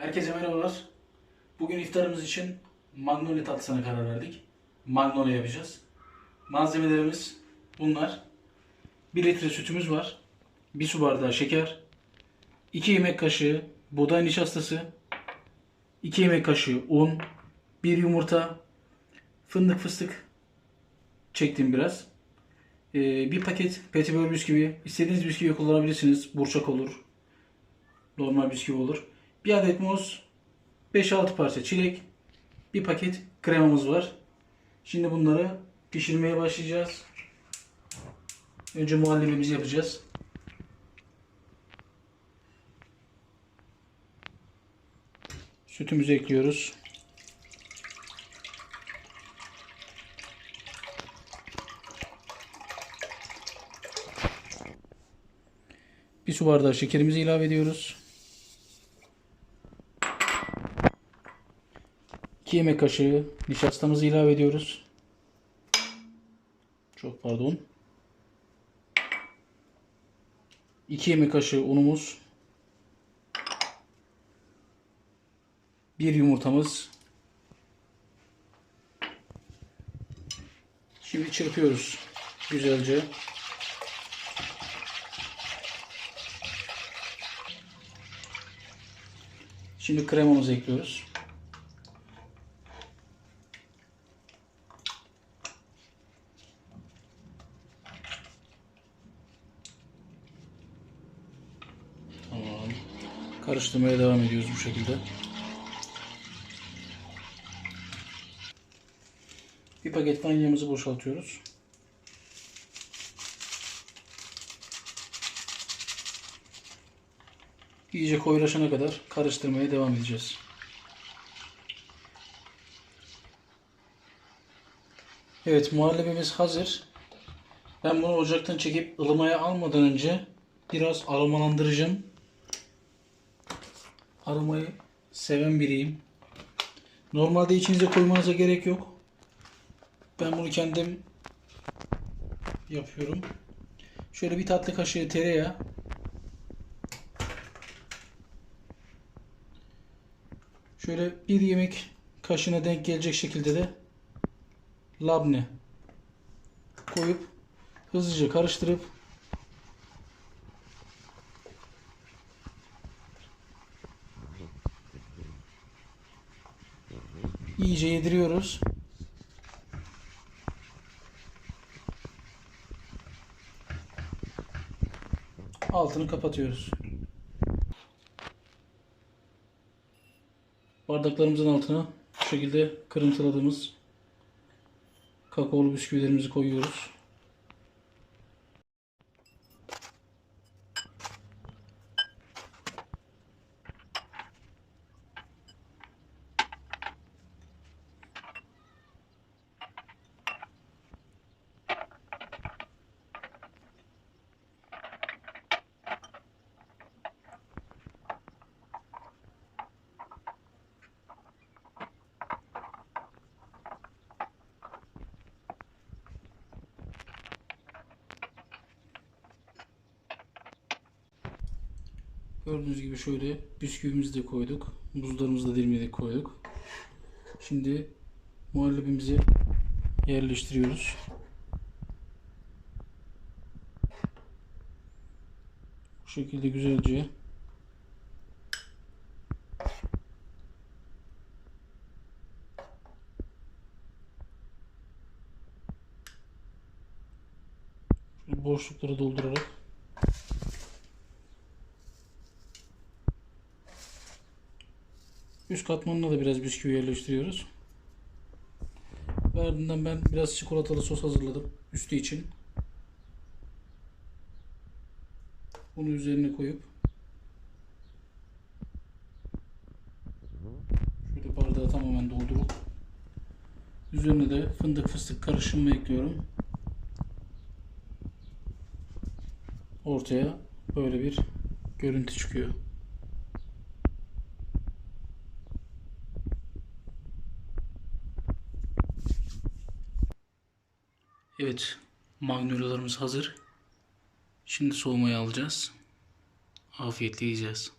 Herkese merhabalar. Bugün iftarımız için magnolia tatlısına karar verdik. Magnolia yapacağız. Malzemelerimiz bunlar. 1 litre sütümüz var. 1 su bardağı şeker. 2 yemek kaşığı buğday nişastası. 2 yemek kaşığı un. 1 yumurta. Fındık fıstık çektim biraz. Ee, bir paket petibör bisküvi. İstediğiniz bisküvi kullanabilirsiniz. Burçak olur. Normal bisküvi olur. Bir adet muz, 5-6 parça çilek, bir paket kremamız var. Şimdi bunları pişirmeye başlayacağız. Önce muhallebimizi yapacağız. Sütümüzü ekliyoruz. Bir su bardağı şekerimizi ilave ediyoruz. 2 yemek kaşığı nişastamızı ilave ediyoruz. Çok pardon. 2 yemek kaşığı unumuz. 1 yumurtamız. Şimdi çırpıyoruz güzelce. Şimdi kremamızı ekliyoruz. Karıştırmaya devam ediyoruz bu şekilde. Bir paket vanilyamızı boşaltıyoruz. İyice koyulaşana kadar karıştırmaya devam edeceğiz. Evet muhallebimiz hazır. Ben bunu ocaktan çekip ılımaya almadan önce biraz aromalandıracağım. Aromayı seven biriyim. Normalde içinize koymanıza gerek yok. Ben bunu kendim yapıyorum. Şöyle bir tatlı kaşığı tereyağı. Şöyle bir yemek kaşığına denk gelecek şekilde de labne koyup hızlıca karıştırıp iyice yediriyoruz. Altını kapatıyoruz. Bardaklarımızın altına bu şekilde kırıntıladığımız kakaolu bisküvilerimizi koyuyoruz. Gördüğünüz gibi şöyle bisküvimizi de koyduk. Buzlarımızı da dilimledik koyduk. Şimdi muhallebimizi yerleştiriyoruz. Bu şekilde güzelce boşlukları doldurarak Üst katmanına da biraz bisküvi yerleştiriyoruz. Ve ardından ben biraz çikolatalı sos hazırladım üstü için. Bunu üzerine koyup şöyle bardağı tamamen doldurup üzerine de fındık fıstık karışımı ekliyorum. Ortaya böyle bir görüntü çıkıyor. Evet, magnolyalarımız hazır. Şimdi soğumaya alacağız. Afiyetle yiyeceğiz.